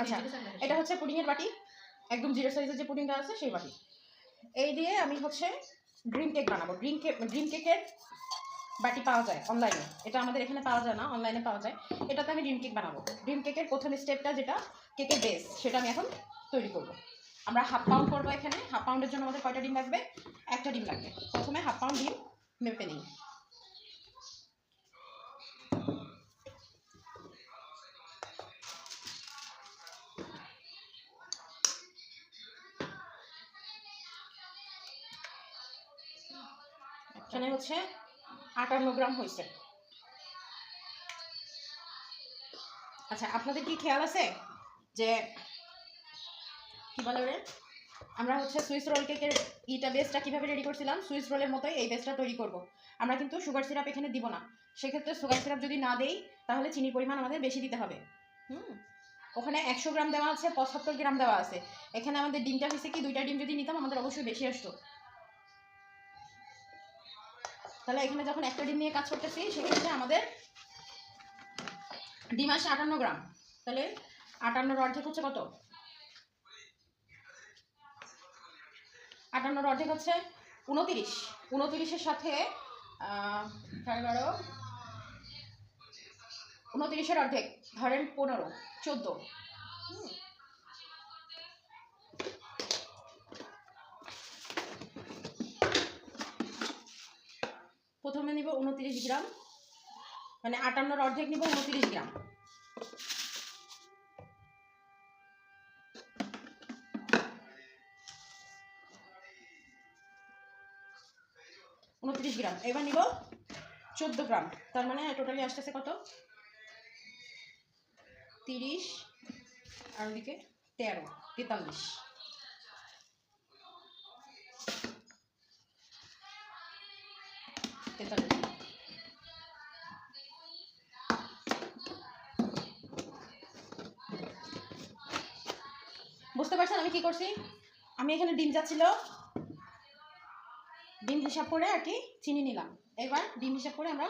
আচ্ছা এটা হচ্ছে পুডিংয়ের বাটি। একদম জিরো সাইজের যে পুডিংটা আছে সেই বাটি। এই দিয়ে আমি হচ্ছে ড্রিম কেক বানাবো। ড্রিম কেক ড্রিম কেকের বাটি পাওয়া যায় অনলাইনে। এটা আমাদের এখানে পাওয়া যায় না অনলাইনে পাওয়া যায়। এটাতে আমি ড্রিম কেক বানাবো। ড্রিম কেকের প্রথম স্টেপটা যেটা কেকের বেস সেটা আমি এখন তৈরি করব। আমরা হাফ পাউন্ড করব এখানে। হাফ পাউন্ডের জন্য আমাদের কয়টা ডিম লাগবে? একটা ডিম লাগবে। প্রথমে হাফ পাউন্ড ডিম মেপে নিই। হচ্ছে আটান্ন গ্রাম হয়েছে। আচ্ছা আপনাদের কি খেয়াল আছে যে কি বলে ওরে? আমরা হচ্ছে সুইস রোল কেকের ইটা বেসটা কীভাবে রেডি করছিলাম? সুইস রোলের মতোই এই বেসটা তৈরি করব। আমরা কিন্তু সুগার সিরাপ এখানে দিব না। সেক্ষেত্রে সুগার সিরাপ যদি না দেই, তাহলে চিনির পরিমাণ আমাদের বেশি দিতে হবে। হুম? ওখানে একশো গ্রাম দেওয়া আছে, পঁচাত্তর গ্রাম দেওয়া আছে। এখানে আমাদের ডিমটা হয়েছে কি? দুইটা ডিম যদি নিতাম, আমাদের অবশ্যই বেশি আসতো। তাহলে এখানে যখন একটা ডিম নিয়ে কাজ করতেছি, সেক্ষেত্রে আমাদের ডিম আসে আটান্ন গ্রাম। তাহলে আটান্নর অর্ধেক হচ্ছে কত? আটান্নর অর্ধেক হচ্ছে উনতিরিশ। উনতিরিশের সাথে সাড়ে বারো উনতিরিশের অর্ধেক, ধরেন পনেরো, চোদ্দ। প্রথমে নিব উনতিরিশ গ্রাম। মানে আটান্নর অর্ধেক নিব উনতিরিশ গ্রাম। উনত্রিশ গ্রাম। এবার নিব চোদ্দ গ্রাম। তার মানে টোটালি আসতেছে কত? তিরিশ। আর ওদিকে তেরো, তেতাল্লিশ। তেতাল্লিশ বুঝতে পারছেন আমি কি করছি? আমি এখানে ডিম যাচ্ছিল ডিম হিসাব করে আর কি চিনি নিলাম। এবার ডিম হিসাব করে আমরা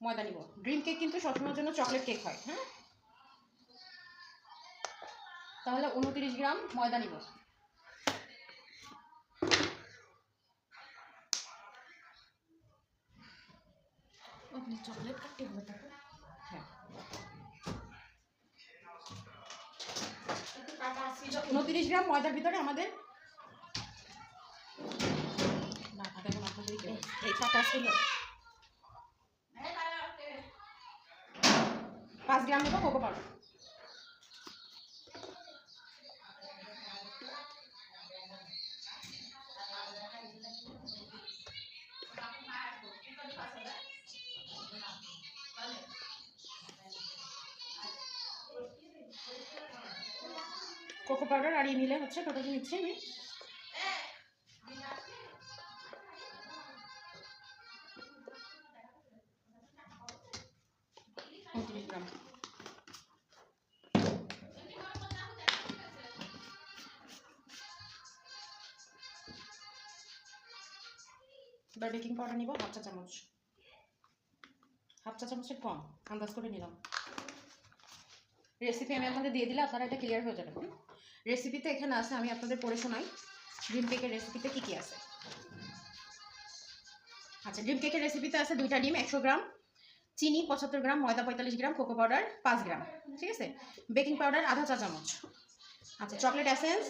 ময়দা নিব। ড্রিম কেক কিন্তু সবসময়ের জন্য চকলেট কেক হয় হ্যাঁ? তাহলে উনত্রিশ গ্রাম ময়দা নিব। চকলেট কাটতে হবে তাকে হ্যাঁ। উনত্রিশ গ্রাম ময়দার ভিতরে আমাদের না দেখুন আপনাদের এই- এই কাটা ছিল পাঁচ গ্রাম নেব কোকো পাউডার। কোকো পাউডার আর এই মিলে হচ্ছে টোটালি নিচ্ছি আমি বেকিং পাউডার নিব, হাফ চা চামচ। হাফ চা চামচের কম, আন্দাজ করে নিলাম। রেসিপি আমি আপনাদের দিয়ে দিলে আপনারা এটা ক্লিয়ার হয়ে যাবে? রেসিপিতে এখানে আছে, আমি আপনাদের পড়ে শোনাই। ড্রিম কেকের রেসিপিতে কী কী আছে? আচ্ছা ডিম কেকের রেসিপিতে আছে দুইটা ডিম, একশো গ্রাম। চিনি পঁচাত্তর গ্রাম, ময়দা পঁয়তাল্লিশ গ্রাম কোকো পাউডার পাঁচ গ্রাম। ঠিক আছে? বেকিং পাউডার আধা চা চামচ। আচ্ছা চকলেট অ্যাসেন্স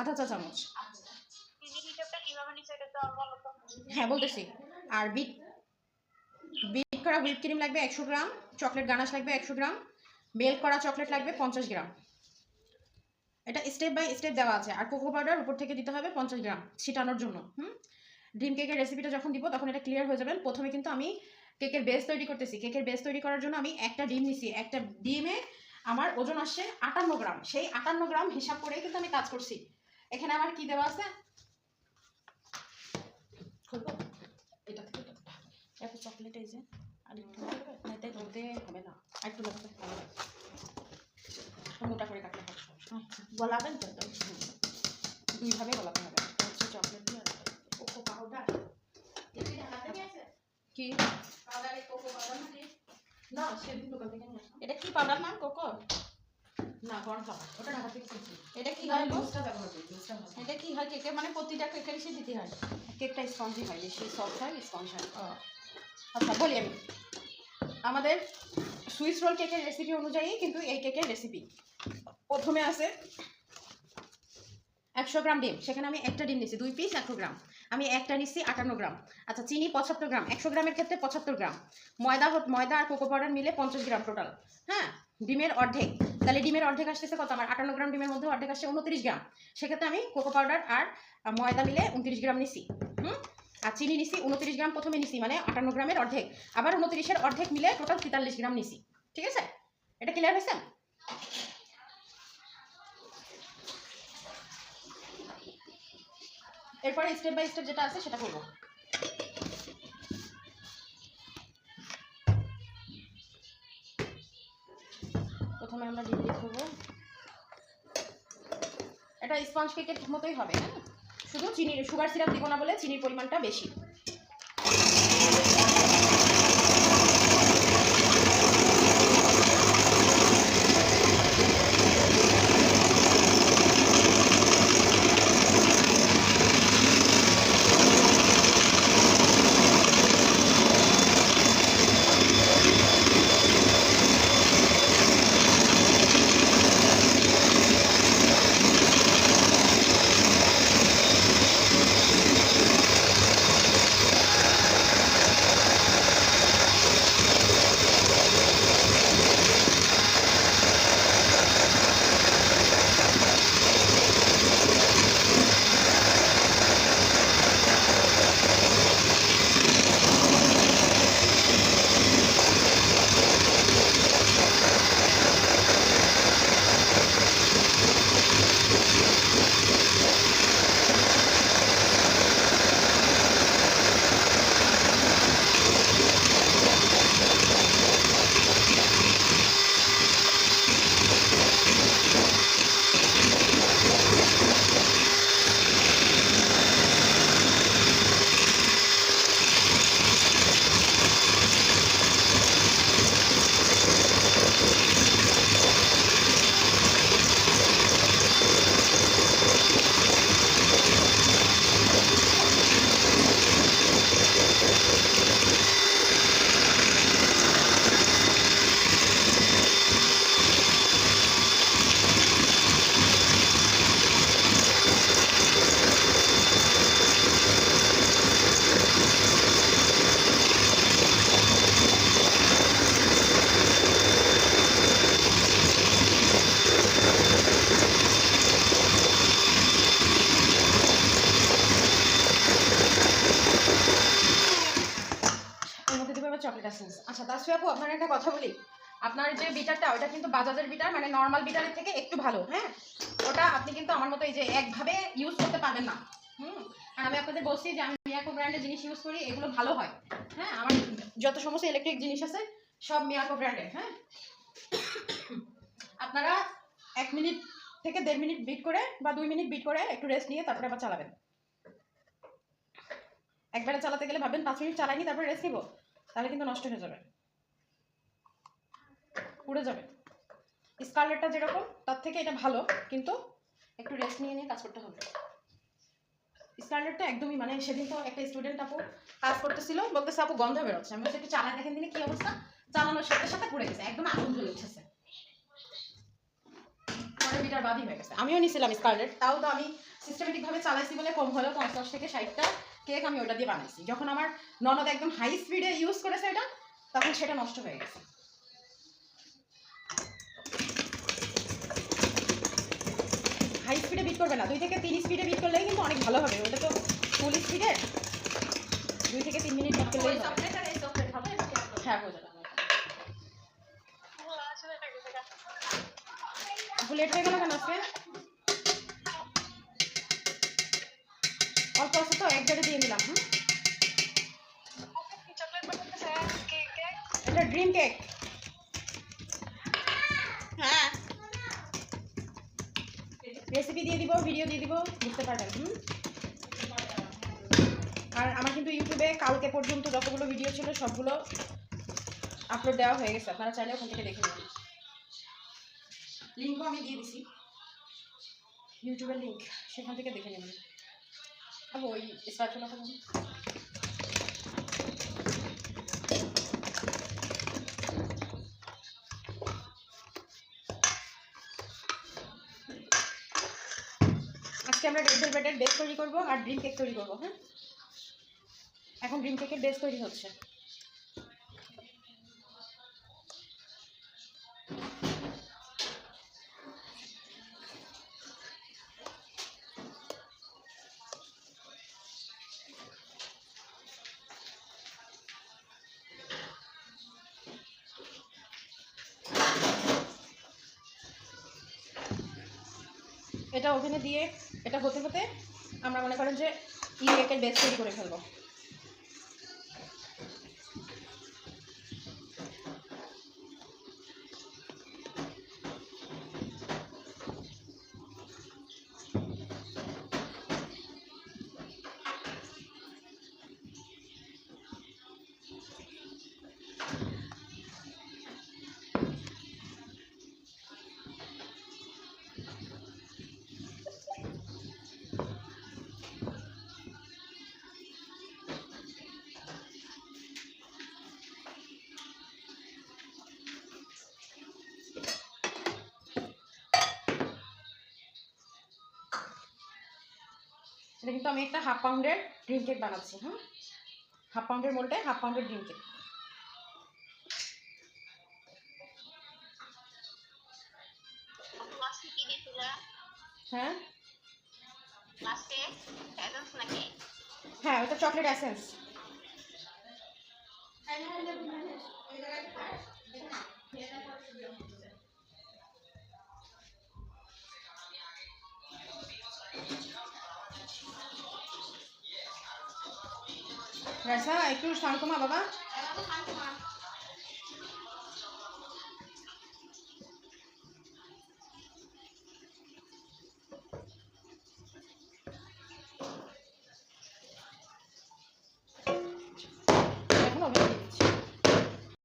আধা চা চামচ। হ্যাঁ বলতেছি। আর বিট বিট করা হুইপ ক্রিম লাগবে একশো গ্রাম চকলেট গানাশ লাগবে একশো গ্রাম বেল করা চকলেট লাগবে পঞ্চাশ গ্রাম। এটা স্টেপ বাই স্টেপ দেওয়া আছে। আর কোকো পাউডার উপর থেকে দিতে হবে পঞ্চাশ গ্রাম ছিটানোর জন্য। হুম? ড্রিম কেকের রেসিপিটা যখন দিব, তখন এটা ক্লিয়ার হয়ে যাবেন প্রথমে কিন্তু আমি কেকের বেস তৈরি করতেছি। কেকের বেস তৈরি করার জন্য আমি একটা ডিম নিছি। একটা ডিমে আমার ওজন আসছে আটান্ন গ্রাম। সেই আটান্ন গ্রাম হিসাব করেই কিন্তু আমি কাজ করছি। এখানে আমার কি দেওয়া আছে? এটা চকলেট এই যে। আর একটু লাগবে? না একটু লাগবে মোটা করে কাটলে হবে। তো তো দুইভাবে গলাতে হবে হচ্ছে চকলেট দিয়ে কোকো পাউডার কি না সেদিন দোকান থেকে নিয়ে এটা কি পাউডার নাম কোকো না কর্নফ্লাওয়ার ওটা ঢাকা থেকে এটা কি হয়? লুজটা ব্যবহার করি এটা কি হয় কেকে মানে প্রতিটা কেকের এসে দিতে হয় কেকটা স্পঞ্জি হয় বেশি সফট হয় স্পঞ্জ হয় আচ্ছা বলি আমি আমাদের সুইস রোল কেকের রেসিপি অনুযায়ী কিন্তু এই কেকের রেসিপি প্রথমে আছে একশো গ্রাম ডিম। সেখানে আমি একটা ডিম নিচ্ছি দুই পিস একশো গ্রাম। আমি একটা নিচ্ছি আটান্ন গ্রাম। আচ্ছা চিনি পঁচাত্তর গ্রাম। একশো গ্রামের ক্ষেত্রে পঁচাত্তর গ্রাম। ময়দা ময়দা আর কোকো পাউডার মিলে পঞ্চাশ গ্রাম টোটাল হ্যাঁ? ডিমের অর্ধেক। তাহলে ডিমের অর্ধেক আসতেছে কত? আমার আটান্ন গ্রাম ডিমের মধ্যে অর্ধেক আসছে উনত্রিশ গ্রাম। সেক্ষেত্রে আমি কোকো পাউডার আর ময়দা মিলে উনত্রিশ গ্রাম নিচ্ছি হুম? আর চিনি নিছি উনত্রিশ গ্রাম প্রথমে নিছি মানে আটান্ন গ্রামের অর্ধেক। আবার উনত্রিশের অর্ধেক মিলে টোটাল তেতাল্লিশ গ্রাম নিছি। ঠিক আছে? এটা ক্লিয়ার হয়েছে? এরপরে স্টেপ বাই স্টেপ যেটা আছে সেটা করব। প্রথমে আমরা ডিম দিয়ে করব এটা স্পঞ্জ কেকের মতোই হবে হ্যাঁ? শুধু চিনির সুগার সিরাপ দিব না বলে চিনির পরিমাণটা বেশি। দেবো চকলেট এসেন্স আচ্ছা তাসফি আপু আপনার একটা কথা বলি। আপনার যে বিটারটা ওটা কিন্তু বাজাজের বিটার মানে নর্মাল বিটারের থেকে একটু ভালো হ্যাঁ? ওটা আপনি কিন্তু আমার মতো এই যে একভাবে ইউজ করতে পারবেন না। হুম? আর আমি আপনাদের বলছি যে আমি মিয়াকো ব্র্যান্ডের জিনিস ইউজ করি, এগুলো ভালো হয়। হ্যাঁ আমার যত সমস্ত ইলেকট্রিক জিনিস আছে, সব মিয়াকো ব্র্যান্ডের হ্যাঁ? আপনারা এক মিনিট থেকে দেড় মিনিট বিট করে বা দুই মিনিট বিট করে একটু রেস্ট নিয়ে তারপরে আবার চালাবেন। একবারে চালাতে গেলে ভাববেন পাঁচ মিনিট চালাইনি, তারপরে রেস্ট নিব? তাহলে কিন্তু নষ্ট হয়ে যাবে। পুড়ে যাবে। স্কারলেটটা যেরকম, তার থেকে এটা ভালো, কিন্তু একটু রেস্ট নিয়ে নিয়ে কাজ করতে হবে। স্কারলেটটা একদমই মানে সেদিন তো একটা স্টুডেন্ট আপু কাজ করতেছিল, বলতেছে, আপু, গন্ধ বেরোচ্ছে। আমি একটু চালাই দেখেন দিনে কি অবস্থা? চালানোর সাথে সাথে পুড়ে গেছে, একদম আগুন জ্বলে উঠেছে। বিটার বাদই হয়ে গেছে। আমিও নিছিলাম স্কারলেট তাও তো আমি সিস্টেমেটিক ভাবে চালাইছি বলে কম হলেও পঞ্চাশ থেকে ষাটটা কেক আমি ওটা দিয়ে বানাইছি। যখন আমার ননদ একদম হাই স্পিডে ইউজ করেছে এটা, তখন সেটা নষ্ট হয়ে গেছে। হাই স্পিডে বিট করবে না। দুই থেকে তিন স্পিডে বিট করলেই কিন্তু অনেক ভালো হবে। ওটা তো ফুল স্পিডে দুই থেকে তিন মিনিট বিট করলেই হ্যাঁ হয়ে যাবে আসলে এটা গেছে গা। আপু লেট হয়ে গেল কেন আজকে? রেসিপি দিয়ে দিব ভিডিও দিয়ে দিব, বুঝতে পারবেন, হুম? আর আমার কিন্তু ইউটিউবে কালকে পর্যন্ত যতগুলো ভিডিও ছিল, সবগুলো আপলোড দেওয়া হয়ে গেছে। আপনারা চাইলে ওখান থেকে দেখে নেবেন। লিঙ্কও আমি দিয়ে দিছি। ইউটিউবের লিঙ্ক সেখান থেকে দেখে নেবেন। ওই স্প্যাচুলাটা আজকে আমরা রেড ভেলভেটের বেস তৈরি করব আর ড্রিম কেক তৈরি করব হ্যাঁ? এখন ড্রিম কেকের বেস তৈরি হচ্ছে। এটা ওভেনে দিয়ে এটা হতে হতে আমরা মনে করেন যে ই কেকের তৈরি করে ফেলব। এটা কিন্তু আমি একটা হাফ পাউন্ডের ড্রিম কেক বানাচ্ছি হ্যাঁ হাফ পাউন্ডের মোল্ডে হাফ পাউন্ডের ড্রিম কেক হ্যাঁ হ্যাঁ ওটা চকলেট এসেন্স রাইসা একটু শান্ত মা বাবা।